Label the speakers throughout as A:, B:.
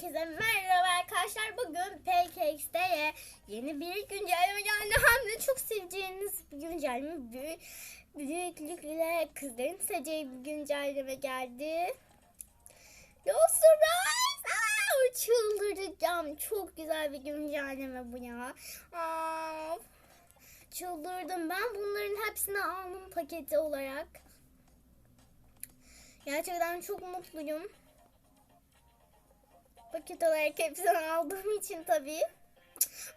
A: Herkese merhaba arkadaşlar. Bugün PKX'de yeni bir güncelleme geldi. Hem de çok seveceğiniz bir güncelleme. Büyük, büyüklükle kızların seveceği bir güncelleme geldi. Yo surprise! Aa, çıldıracağım. Çok güzel bir güncelleme bu ya. Aa, çıldırdım. Ben bunların hepsini aldım paketi olarak. Gerçekten çok mutluyum. Paket olarak hepsini aldığım için tabii.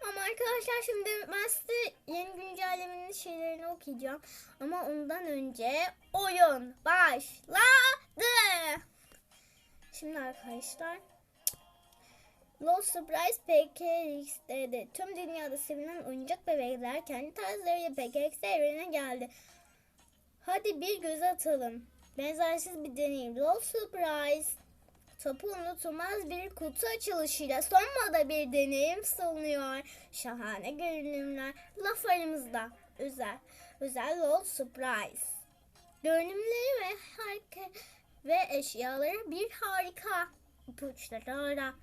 A: Ama arkadaşlar şimdi ben size yeni güncellemenin şeylerini okuyacağım. Ama ondan önce oyun başladı. Şimdi arkadaşlar Lost Surprise PKX'de tüm dünyada sevilen oyuncak bebekler kendi tarzlarıyla PKX evrenine geldi. Hadi bir göz atalım. Benzersiz bir deneyim. Lost Surprise Topu unutulmaz bir kutu açılışıyla son moda bir deneyim sunuyor. Şahane görünümler. Laf aramızda. Özel. Özel Lost Surprise. Görünümleri ve harika ve eşyaları bir harika. İpuçları ara.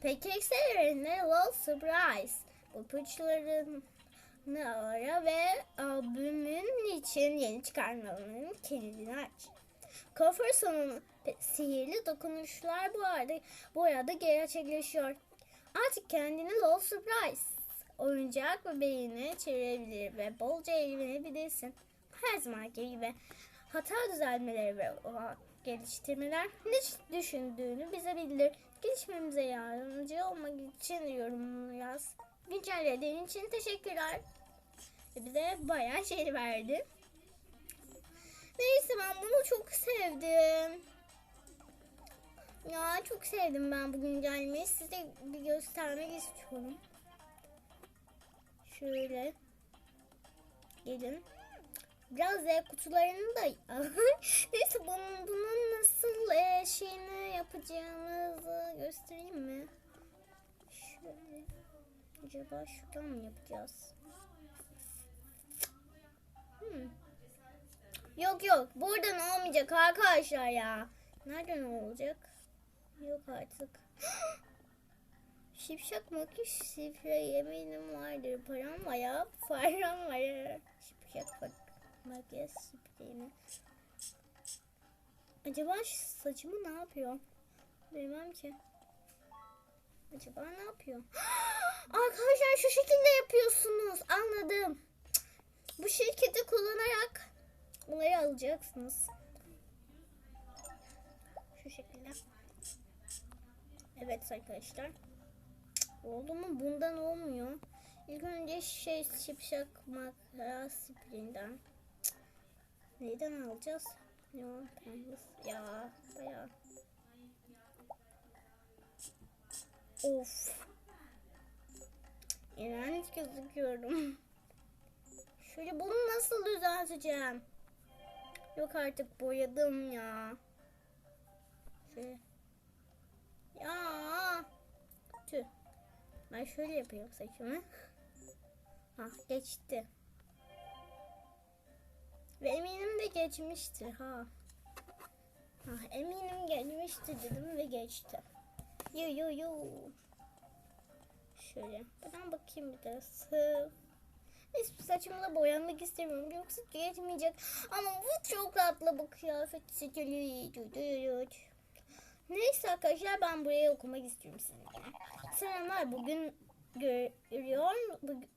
A: PKX evreninde Lost Surprise. İpuçlarını ara ve albümün için yeni çıkarmaların kilidini aç. Cover sonunun sihirli dokunuşlar bu arada bu arada gerçekleşiyor. Artık kendini Lost Surprise oyuncak bebeğine çevirebilir ve bolca eğlenebilirsin. Her zamanki gibi hata düzelmeleri ve geliştirmeler ne düşündüğünü bize bildir. Gelişmemize yardımcı olmak için yorumunu yaz. Güncellediğin için teşekkürler. Bize bayağı şey verdi. Neyse ben bunu çok sevdim. Ya çok sevdim ben bu güncellemeyi. Size bir göstermek istiyorum. Şöyle. Gelin. Biraz Z kutularını da Neyse bunun, bunun nasıl e, şeyini yapacağımızı göstereyim mi? Şöyle. Acaba şuradan mı yapacağız? Hmm. Yok yok. Buradan olmayacak arkadaşlar ya. Nereden olacak? Yok artık. Şipşak makiş şifre yeminim vardır. Param var ya. Param var ya. Şipşak bak. Makyaj spreyini. Acaba saçımı ne yapıyor? Bilmem ki. Acaba ne yapıyor? Arkadaşlar şu şekilde yapıyorsunuz. Anladım. Bu şirketi kullanarak Bunları alacaksınız. Şu şekilde. Evet arkadaşlar. Oldu mu? Bundan olmuyor. İlk önce şey şipşak makara sprinden. Neyden alacağız? Ya, ya bayağı. Of. İğrenç gözüküyorum. Şöyle bunu nasıl düzelteceğim? Yok artık boyadım ya. Şöyle. Ya. Tüh. Ben şöyle yapıyorum saçımı. Ah geçti. Ve eminim de geçmiştir ha. Ah eminim geçmişti dedim ve geçti. Yo yo yo. Şöyle. Ben bakayım bir de. Sıf. Hiçbir saçımla boyanmak istemiyorum. Yoksa geçmeyecek. Ama bu çok tatlı bu kıyafet stili. Neyse arkadaşlar ben buraya okumak istiyorum sizinle. Selamlar bugün görüyor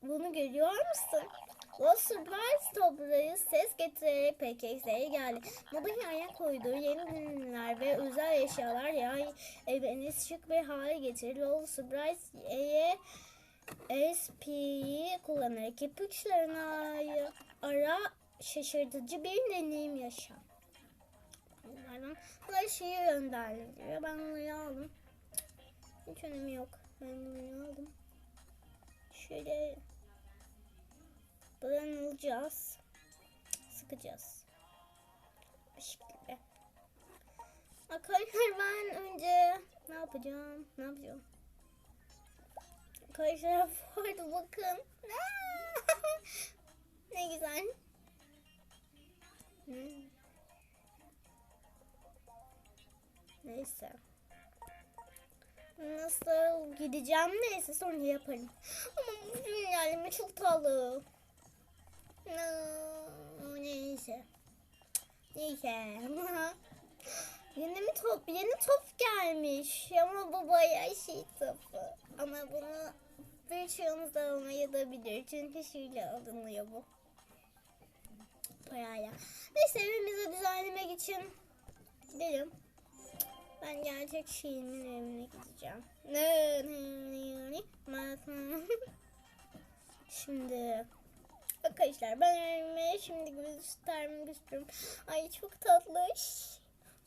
A: bunu görüyor musun? Lost Surprise toprağı ses getirerek PKX'ye geldi. Moda ayak koyduğu yeni ürünler ve özel eşyalar ya evini şık bir hale getirir. Lost Surprise'ye SP'yi kullanarak ipuçlarını ara şaşırtıcı bir deneyim yaşa. Bunlardan her şeyi gönderiliyor. Ben bunları aldım. Hiç önemi yok. Ben bunları aldım. Şöyle buradan alacağız. Sıkacağız. Şekilde. Arkadaşlar ben önce ne yapacağım? Ne yapacağım? Arkadaşlar vardı bakın. ne güzel. Hmm. Neyse. nasıl gideceğim neyse sonra yaparım. Ama bu güncelleme çok pahalı. Neyse. Neyse. yeni mi top? Yeni top gelmiş. Ama bu bayağı şey topu. Ama bunu bir çoğunuz da almayabilir. Çünkü şeyle alınıyor bu. Parayla. Neyse evimizi düzenlemek için gidelim. Ben gerçek şeyimin evine gideceğim. Ne ne ne ne Şimdi arkadaşlar ben evime şimdi göstermek istiyorum. Ay çok tatlış.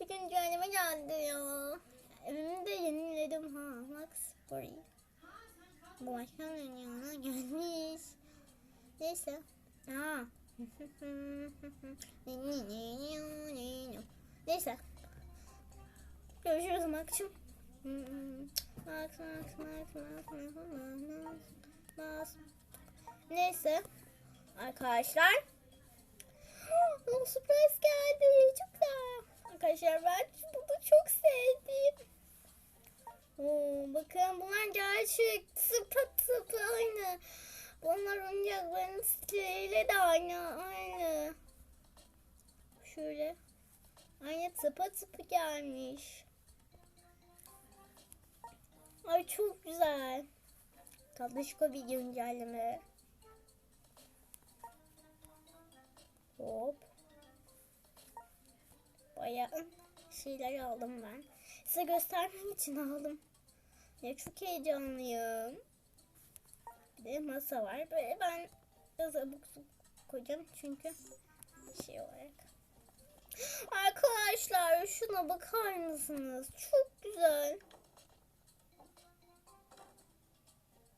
A: Bugün güvenime geldi ya. Evimi de yeniledim ha. Bak burayı. Bu başkan yanına gelmiş. Neyse. Aa. Neyse. Görüşürüz Mak'cığım. Max, Max, Max, Max, Max, Max. Neyse. Arkadaşlar. Oh, sürpriz geldi. Çok güzel. Arkadaşlar ben bunu çok sevdim. Oo, bakın bunlar gerçek. Sıpa sıpa aynı. Bunlar oyuncakların stiliyle de aynı. Aynı. Şöyle. Aynı tıpa tıpa gelmiş. Ay çok güzel. Tatlışko bir güncelleme. Hop. Bayağı şeyler aldım ben. Size göstermem için aldım. Ya çok heyecanlıyım. Bir de masa var. Böyle ben biraz abuk koyacağım çünkü şey olarak. Arkadaşlar şuna bakar mısınız? Çok güzel.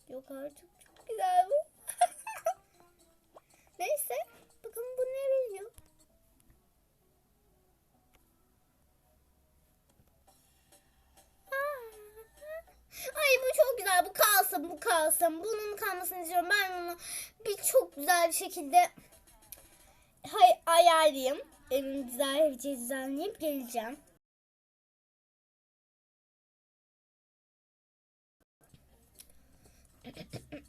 A: Yok artık çok güzel bu. Neyse. Ay bu çok güzel. Bu kalsın, bu kalsın. Bunun kalmasını istiyorum. Ben bunu bir çok güzel bir şekilde hay ayarlayayım. Evimi güzel bir düzenleyip geleceğim.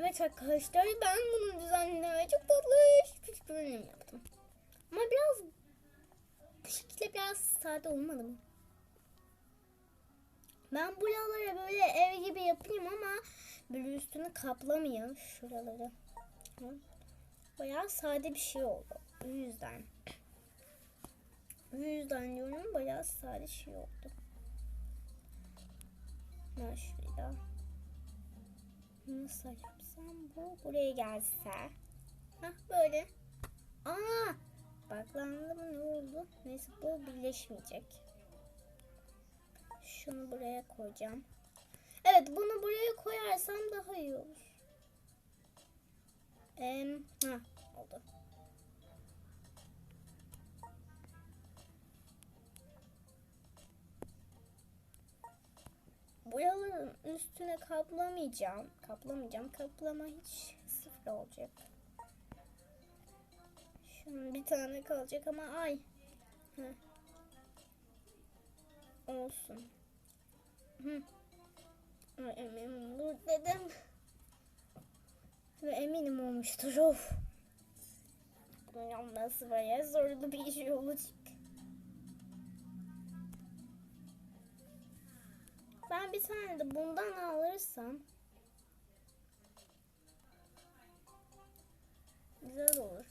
A: Evet arkadaşlar ben bunu düzenlemeye çok tatlı bir yaptım. Ama biraz bu şekilde biraz sade olmadı mı? Ben buralara böyle ev gibi yapayım ama böyle üstünü kaplamayayım şuraları. Bayağı sade bir şey oldu. O yüzden. O yüzden diyorum bayağı sade şey oldu. Ben şuraya nasıl yapsam bu buraya gelse. Hah böyle. Aa! Baklandı mı ne oldu? Neyse bu birleşmeyecek. Şunu buraya koyacağım. Evet bunu buraya koyarsam daha iyi olur. Ee, ha oldu. Boyaların üstüne kaplamayacağım. Kaplamayacağım. Kaplama hiç sıfır olacak. Şunun bir tane kalacak ama ay. Heh. Olsun. Hı. Eminim dur dedim. Ve eminim olmuştur. Of. Yapması bayağı zorlu bir şey olacak. Ben bir tane de bundan alırsam güzel olur.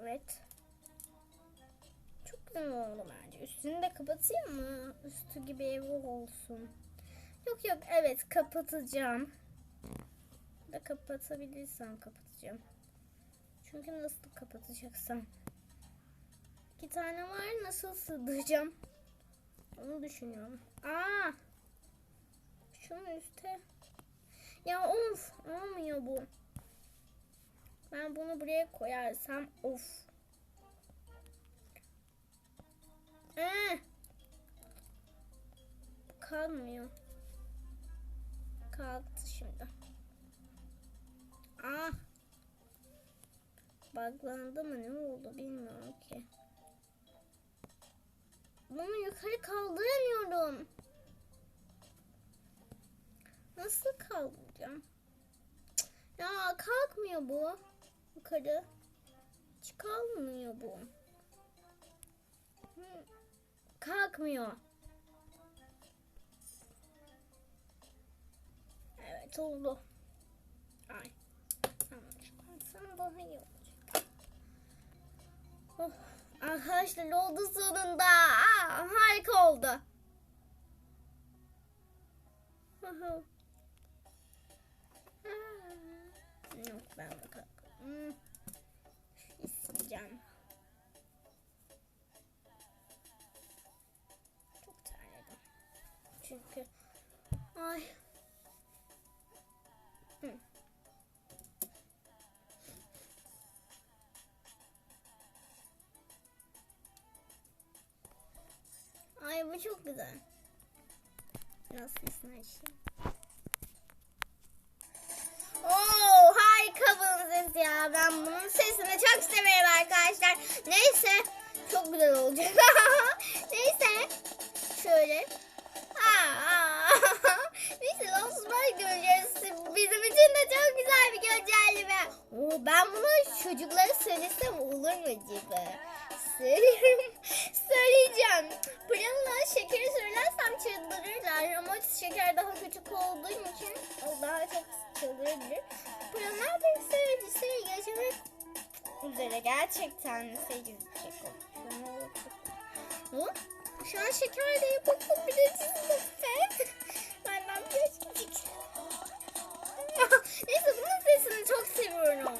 A: Evet. Çok güzel oldu bence. Üstünü de kapatayım mı? Üstü gibi ev olsun. Yok yok evet kapatacağım. Da kapatabilirsem kapatacağım. Çünkü nasıl kapatacaksam. İki tane var nasıl sığdıracağım? Onu düşünüyorum. Aa! Şunun üstte. Ya of olmuyor bu. Ben bunu buraya koyarsam of. Ee, kalmıyor. Kalktı şimdi. Ah. Baglandı mı ne oldu bilmiyorum ki. bunu yukarı kaldıramıyorum. Nasıl kaldıracağım? Ya kalkmıyor bu. Yukarı. Hiç kalmıyor bu. Kalkmıyor. Evet oldu. Ay. Çıkarsam daha. Oh, arkadaşlar oldu sonunda. Aa, harika oldu. Yok ben de Ay bu çok güzel. Biraz sesini açayım. Oo harika bunun ya. Ben bunun sesini çok severim arkadaşlar. Neyse çok güzel olacak. Neyse şöyle. Neyse böyle göreceğiz. Bizim için de çok güzel bir güncelleme. Oo, ben bunu çocuklara söylesem olur mu acaba? Söylüyorum. Söyleyeceğim. Pırınla şekeri söylersem çıldırırlar. Ama şeker daha küçük olduğu için o daha çok çıldırabilir. Pırınlar bir sevgisi yaşamak üzere gerçekten olur. Hı? Şu an şeker de yapıp bir de çizim Benden bir. Neyse bunun sesini çok seviyorum.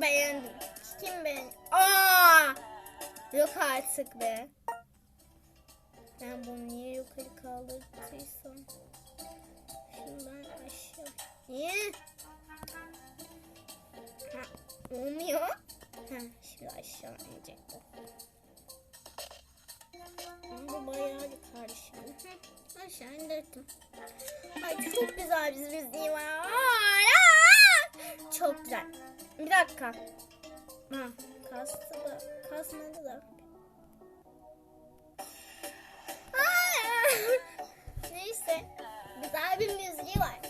A: Beğendim. Kim beğendi? Aa! Yok artık be. Ben bunu niye yukarı kaldırdıysam. Şundan aşağı. Niye? Ha, olmuyor. Ha, şimdi aşağı inecek bu. Bu bayağı bir karışım. Hı, Aşağı indirdim. Ay çok güzel. Ay, aa! Çok güzel. Bir dakika. Ha, kastı da, kasmadı da. Neyse. Güzel bir müziği var.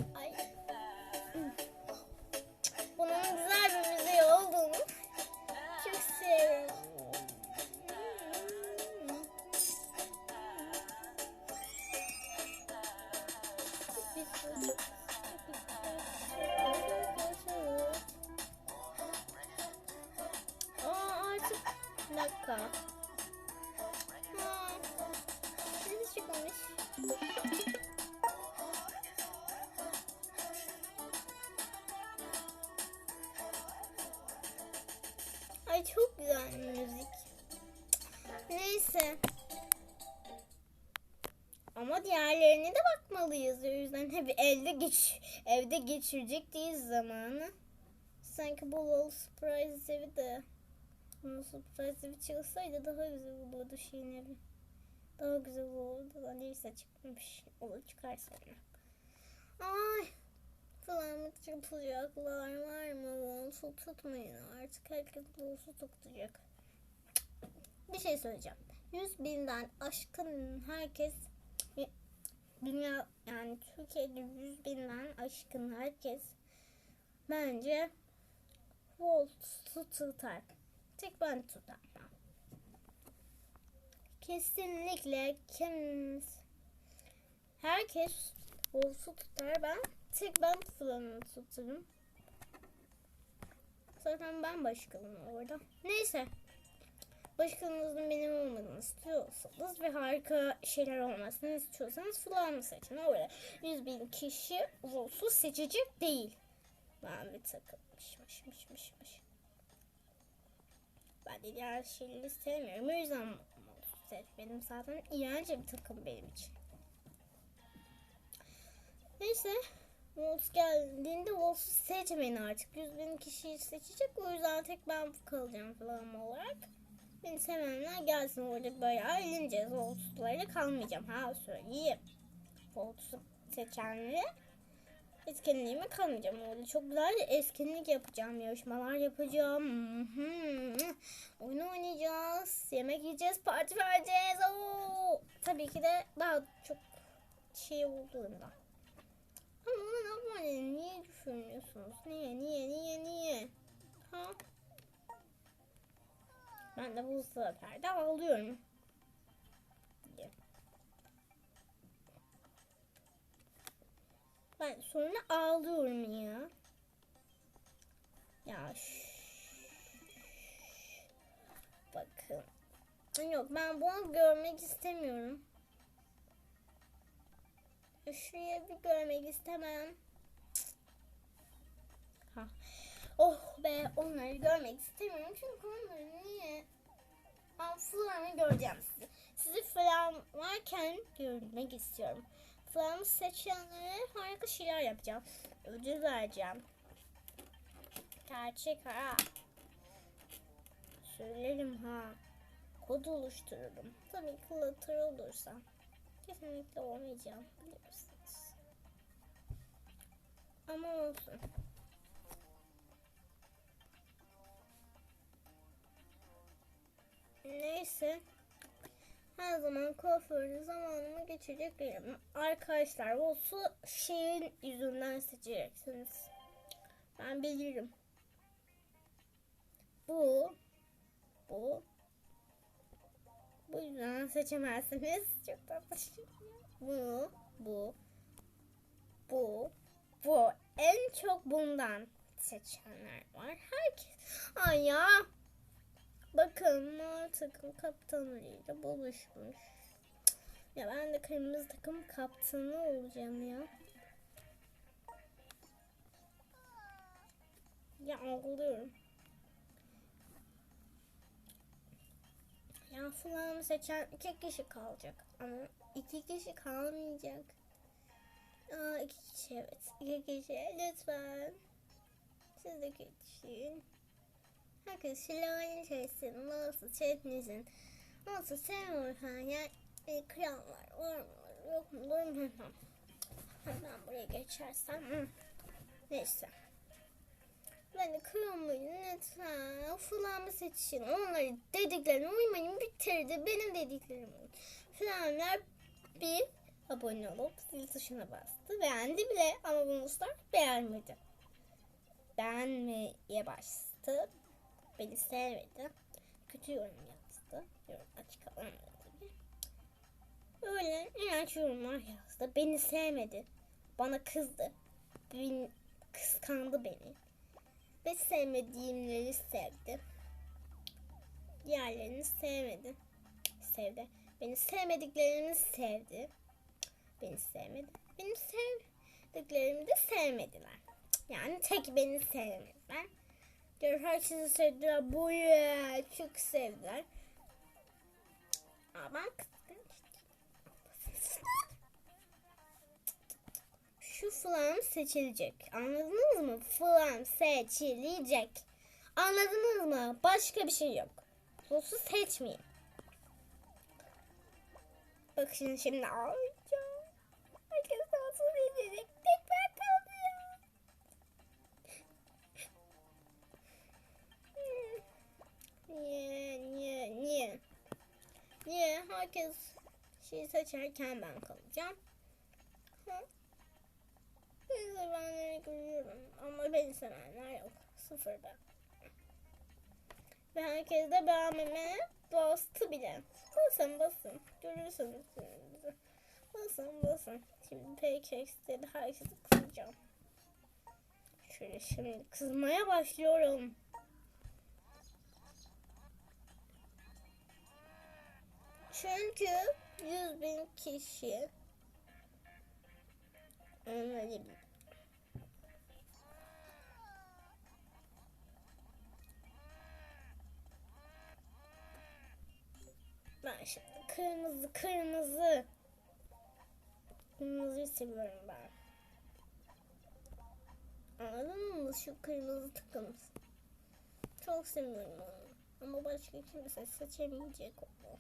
A: Ay çok güzel müzik. Neyse. Ama diğerlerine de bakmalıyız. O yüzden hep elde geç, evde geçirecek değiliz zamanı. Sanki Wall Surprise evi de bunun Surprise evi çıksaydı daha güzel olurdu şeyin evi. Daha güzel olurdu da neyse çıkmış. Olur çıkar sonra. Ay falan tutacaklar var mı? Walls'u tutmayın artık. Herkes Walls'u tutacak. Bir şey söyleyeceğim. 100 binden aşkın herkes dünya yani Türkiye'de 100 binden aşkın herkes bence Walt'u tutar. Tek ben tutarım. Kesinlikle kim herkes Walt'u tutar ben tek ben Flan'ı tutarım. Zaten ben başkanım orada. Neyse. Başkanınızın benim olmadığını istiyorsanız ve harika şeyler olmasını istiyorsanız Flan'ı seçin. Orada 100 bin kişi Wolf'u seçecek değil. Ben bir takım mış mış mış mış mış. Ben de diğer şeyleri sevmiyorum. O yüzden seçmedim zaten. İğrenç bir takım benim için. Neyse. Wolf geldiğinde Wolf'u seçmeyin artık. 100 bin kişiyi seçecek. O yüzden tek ben kalacağım falan olarak. Beni sevenler gelsin orada böyle eğleneceğiz. Voltsuzlarla kalmayacağım. Ha söyleyeyim. Voltsuz seçenlere etkinliğime kalmayacağım. Orada çok güzel bir etkinlik yapacağım. Yarışmalar yapacağım. Oyun oynayacağız. Yemek yiyeceğiz. Parti vereceğiz. Oo. Tabii ki de daha çok şey olduğunda. Ama ne yapmalıyım? Niye düşünüyorsunuz? Niye, niye, niye, niye? Ha? Ben de bu de ağlıyorum. Ben sonra ağlıyorum ya. Ya. Bakın. Yok ben bunu görmek istemiyorum. Şuraya bir görmek istemem. Ha. Oh be onları görmek istemiyorum. Çünkü onları niye? Ben Flan'ı göreceğim sizi. Sizi Flan varken görmek istiyorum. Flan'ı seçenlere harika şeyler yapacağım. Ödül vereceğim. Gerçek ha. Söylerim ha. Kod oluştururum. Tabii clutter olursa. Kesinlikle olmayacağım biliyorsunuz. Ama olsun. Neyse. Her zaman kuaförde zamanımı geçecek değilim. Arkadaşlar o su şeyin yüzünden seçeceksiniz. Ben bilirim. Bu bu bu yüzden seçemezsiniz. Çok tatlı. Bu, bu, bu, bu. En çok bundan seçenler var. Herkes. Ay ya. Bakın mor takım kaptanıyla buluşmuş. Ya ben de kırmızı takım kaptanı olacağım ya. Ya ağlıyorum. Ya falan seçen iki kişi kalacak. Ama iki kişi kalmayacak. Aa, iki kişi evet. İki kişi lütfen. Siz de geçin. Herkes silahını seçsin. Nasıl seçmesin. Nasıl sevmiyorsan ya e, krallar var mı? Yok mu? Var mı? Ben buraya geçersem. Neyse. Ben de kırılmayın lütfen. Falanı seçin. Onları dediklerine uymayın. Bitirdi. Benim dediklerim. Falanlar bir abone olup zil tuşuna bastı. Beğendi bile ama bonuslar beğenmedi. Beğenmeye bastı. Beni sevmedi. Kötü yorum yazdı. Yorum açık alamadı tabii. Öyle inanç yorumlar yazdı. Beni sevmedi. Bana kızdı. Beni, kıskandı beni. Ve sevmediğimleri sevdi. Diğerlerini sevmedi. Sevdi. Beni sevmediklerimi sevdi. Beni sevmedi. Benim sevdiklerimi de sevmediler. Yani tek beni sevmediler. Diğer herkesi sevdiler. Bu çok sevdiler. Ben flam seçilecek. Anladınız mı? Flam seçilecek. Anladınız mı? Başka bir şey yok. Sosu seçmeyin. Bak şimdi ağlayacağım. Herkes sosu seçecek. Tek ben kaldı ya. Hmm. Niye, niye, niye? Niye? Herkes şey seçerken ben kalacağım. Hı? Sevenleri görüyorum ama beni sevenler yok. Sıfır ben. Ve herkes de beğenmeme bastı bile. Basın basın. Görürsünüz. Basın basın. Şimdi PKX'de de herkesi kızacağım. Şöyle şimdi kızmaya başlıyorum. Çünkü 100 bin kişi onları Ben şimdi kırmızı kırmızı kırmızıyı seviyorum ben. Anladın mı? Şu kırmızı takım. Çok seviyorum onu. Ama başka kimse seçemeyecek onu.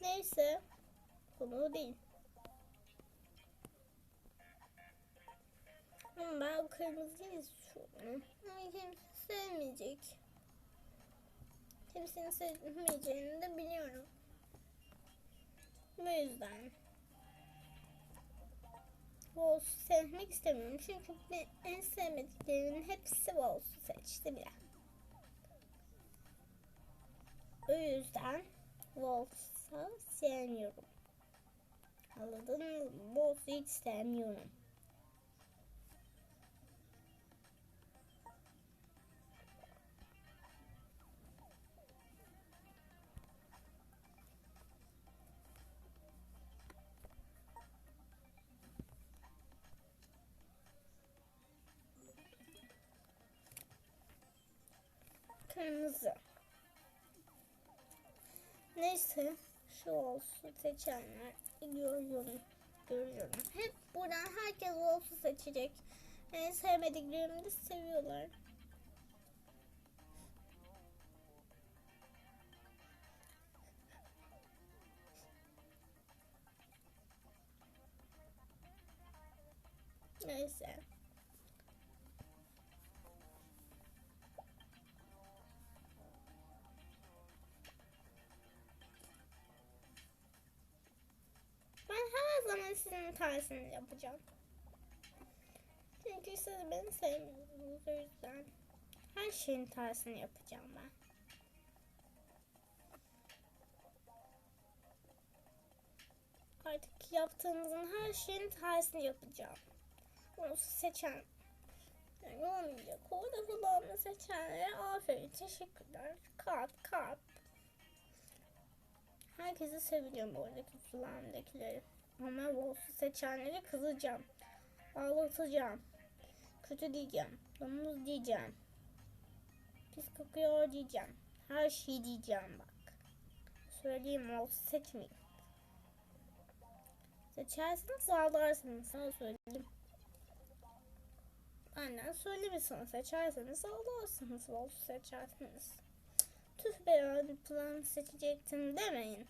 A: Neyse. Konu değil. Ama ben kırmızıyı istiyorum. Ama kimse sevmeyecek. Kimsenin sevmeyeceğini de biliyorum. Bu yüzden. Wolf'u sevmek istemiyorum. Çünkü en sevmediklerimin hepsi Wolf'u seçti bile. O yüzden Wolf'u sevmiyorum. Anladın mı? Wolf'u hiç sevmiyorum. Kırmızı. Neyse şu olsun seçenler görüyorum. Görüyorum. Hep buradan herkes olsun seçecek. En sevmediklerimi de seviyorlar. Neyse. Sizin tersini yapacağım. Çünkü siz beni sevmiyorsunuz o yüzden. Her şeyin tersini yapacağım ben. Artık yaptığınızın her şeyin tersini yapacağım. Bunu seçen yani olmayacak. Orada kulağımı seçenlere aferin. Teşekkürler. Kalp kalp. Herkesi seveceğim oradaki kulağımdakileri. Ama Wolf'u seçenleri kızacağım. Ağlatacağım. Kötü diyeceğim. Domuz diyeceğim. Pis kokuyor diyeceğim. Her şeyi diyeceğim bak. Söyleyeyim Wolf'u seçmeyin. Seçerseniz ağlarsınız sana söyleyeyim. Annen söylemesin seçerseniz ağlarsınız Wolf'u seçerseniz. Tüh be plan seçecektim demeyin.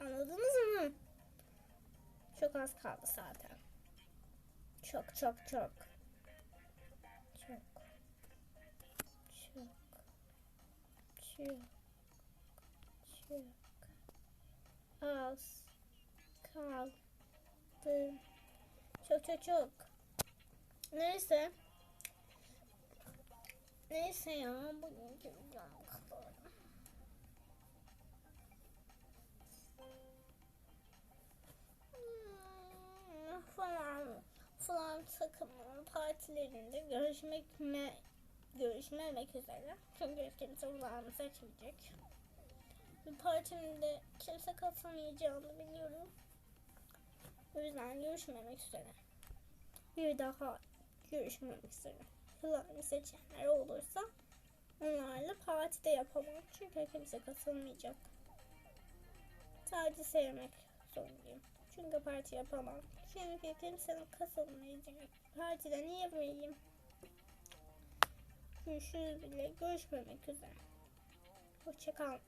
A: Anladınız mı? Çok az kaldı zaten. Çok çok çok. Çok. Çok. Çok. Çok. Az kaldı. Çok çok çok. Neyse. Neyse ya. Bu falan takımının partilerinde görüşmek me görüşmemek üzere. Çünkü kimse kulağımı seçmeyecek. Bir partimde kimse katılamayacağını biliyorum. O yüzden görüşmemek üzere. Bir daha görüşmemek üzere. Kulağımı seçenler olursa onlarla partide yapamam. Çünkü kimse katılmayacak. Sadece sevmek zorundayım. Çünkü parti yapamam. Çünkü kimsenin katılmayacak. Partide niye yapmayayım? Görüşürüz bile. Görüşmemek üzere. Hoşçakalın.